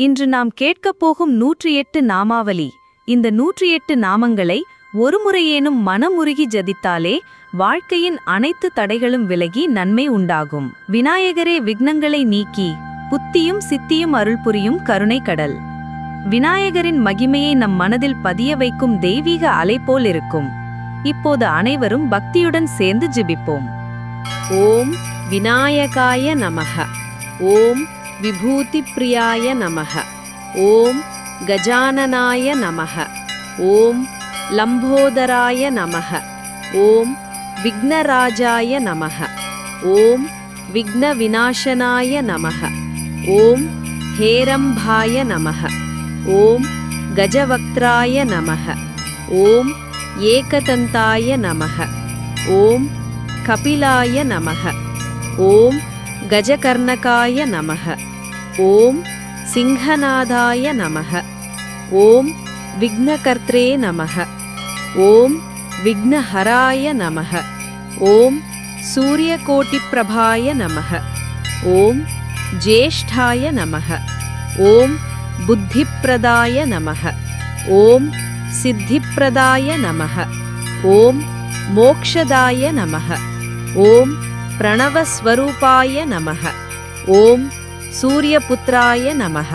இன்று நாம் கேட்கப் போகும் நூற்றி எட்டு நாமாவலி இந்த நூற்றி எட்டு நாமங்களை ஒருமுறையேனும் மனமுருகி ஜதித்தாலே வாழ்க்கையின் அனைத்து தடைகளும் விலகி நன்மை உண்டாகும். விநாயகரே விக்னங்களை நீக்கி புத்தியும் சித்தியும் அருள் புரியும் கருணை கடல். விநாயகரின் மகிமையை நம் மனதில் பதிய வைக்கும் தெய்வீக அலை போல் இருக்கும். இப்போது அனைவரும் பக்தியுடன் சேர்ந்து ஜிபிப்போம். ஓம் விநாயகாய நமக. ஓம் विभूतिप्रियाय नमः। ॐ गजाननाय नमः। ॐ लम्भोदराय नमः। ॐ विघ्नराजाय नमः। ॐ विघ्नविनाशनाय नमः। ॐ हेरम्भाय नमः। ॐ गजवक्त्राय नमः। ॐ एकतन्ताय नमः। ॐ कपिलाय नमः। ॐ गजकर्णकाय नमः। ஓம் சிங்கநாதாய நமக. ஓம் விக்னகர்த்தே நமக. ஓம் விக்னஹராய நமக. ஓம் சூரியகோட்டிப்பிரபாய நமக. ஓம் ஜேஷ்டாய நமக. ஓம் புத்திப்பிரதாய நமக. ஓம் சித்திப்பிரதாய நமக. ஓம் மோக்ஷதாய நமக. ஓம் பிரணவஸ்வரூபாய நமக. ஓம் सूर्यपुत्राय नमः।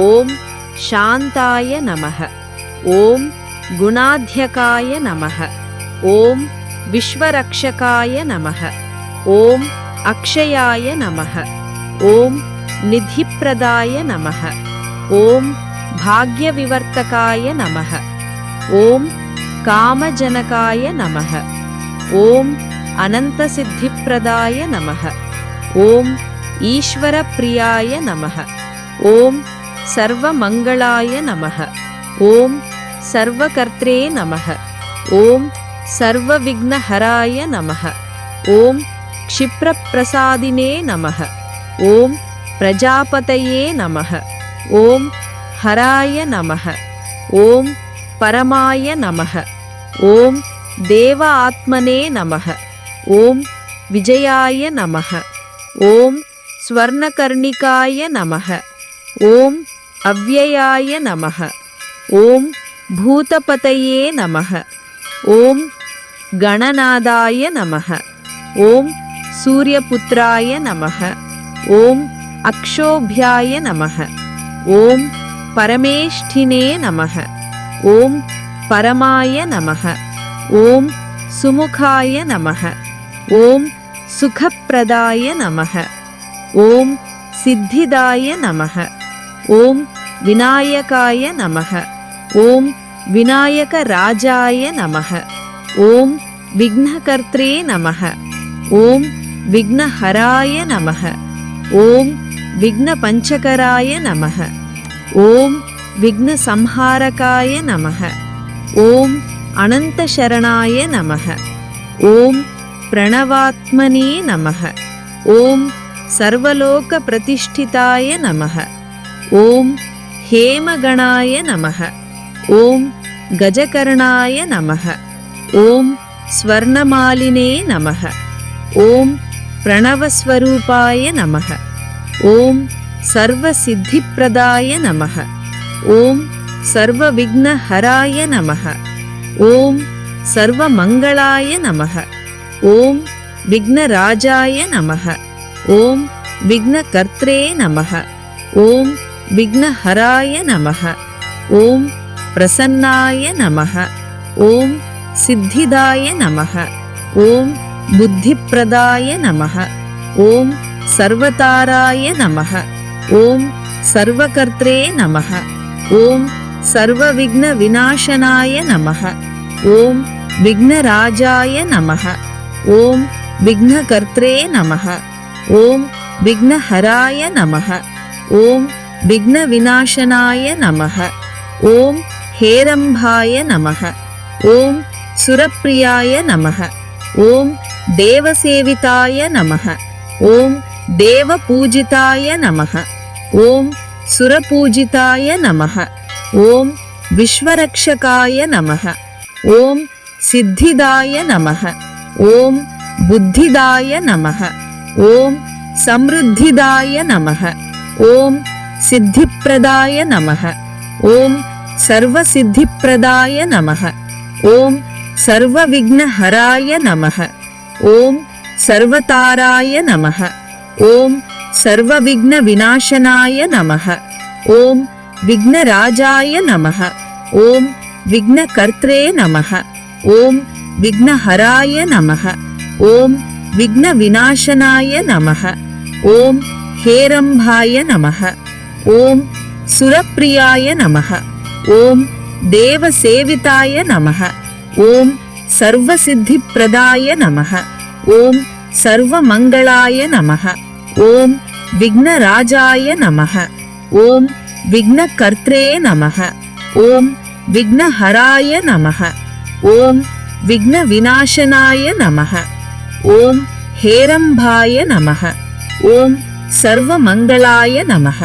ॐ शान्ताय नमः। ॐ गुणाध्यकाय नमः। ॐ विश्वरक्षकाय नमः। ॐ अक्षयाय नमः। ॐ निधिप्रदाय नमः। ॐ भाग्यविवर्तकाय नमः। ॐ कामजनकाय नमः। ॐ अनन्तसिद्धिप्रदाय नमः। ॐ ஈஸ்வரப்பிரியாய நமக ஓம் சர்வமங்களாய நமக ஓம் சர்வகர்த்ரே நமக ஓம் சர்வவிக்னஹராய நமக ஓம் क्षिप्रप्रसादिने नमः ॐ प्रजापतये नमः ॐ हराय नमः ॐ परमाय नमः ॐ देव आत्मने नमः ॐ विजयाय नमः ॐ ஸ்வர்ணகர்ணிகாய நமக. ஓம் அவ்வயாய நமக. ஓம் பூதபதையே நமக. ஓம் கணநாதாய நமக. ஓம் சூரியபுத்திராய நமக. ஓம் அக்ஷோபியாய நமக. ஓம் பரமேஷ்டினே நமக. ஓம் பரமாய நமக. ஓம் சுமுகாய நமக. ஓம் சுகப்பிரதாய நமக. नमः ॐ सिद्धिदाय नमः ॐ विनायकाय नमः ॐ विनायकराजाय नमः ॐ विघ्नकर्त्रे नमः ॐ विघ्नहराय नमः ॐ विघ्नपञ्चकराय नमः ॐ विघ्नसंहारकाय नमः ॐ अनन्तशरणाय नमः ॐ प्रणवात्मने नमः ॐ சர்வலோக பிரதிஷ்டிதாய நமக ஓம் ஹேமகணாய நமக ஓம் கஜகர்ணாய நமக ஓம் ஸ்வர்ணமாலினே நமக ஓம் பிரணவஸ்வரூபாய நமக ஓம் சர்வசித்திப்பிரதாய நமக ஓம் சர்வவிக்னஹராய நமக ஓம் சர்வமங்களாய நமக ஓம் விக்னராஜாய நமக ஓம் விக்ன கர்த்ரே நமக. ஓம் விக்னஹராய நமக. ஓம் பிரசன்னாய நமக. ஓம் சித்திதாய நமக. ஓம் புத்திப்பிரதாய நமக. ஓம் சர்வதாராய நமக. ஓம் சர்வகர்த்ரே நமக. ஓம் சர்வவிக்ன விநாசனாய நமக. ஓம் விக்னராஜாய நமக. ஓம் விக்னகர்த்ரே நமக. ॐ विघ्नहराय नमः। ॐ विघ्नविनाशनाय नमः। ॐ हेरम्भाय नमः। ॐ सुरप्रियाय नमः। ॐ देवसेविताय नमः। ॐ देवपूजिताय नमः। ॐ सुरपूजिताय नमः। ॐ विश्वरक्षकाय नमः। ॐ सिद्धिदाय नमः। ॐ बुद्धिदाय नमः ஓம் சம்ருத்திதாய நமக. ஓம் சித்திப்பிரதாய நமக. ஓம் சர்வசித்திப்பிரதாய நமக. ஓம் சர்வவிக்னஹராய நமக. ஓம் சர்வதாராய நமக. ஓம் சர்வவிக்ன விநாசனாய நமக. ஓம் விக்னராஜாய நமக. ஓம் விக்னகர்த்தே நமக. ஓம் விக்னஹராய நமக. ஓம் விக்ன விநாசனாய நமக. ஓம் ஹேரம்பாய நமக. ஓம் சுரப்பிரியாய நமக. ஓம் தேவசேவிதாய நமக. ஓம் சர்வசித்திப்பிரதாய நமக. ஓம் சர்வமங்களாய நமக. ஓம் விக்னராஜாய நமக. ஓம் விக்னகர்த்தே நமக. ஓம் விக்னஹராய நமக. ஓம் விக்னவிநாசனாய நமக. ஓம் ஹேரம்பாய நமக ஓம் சர்வமங்களாய நமக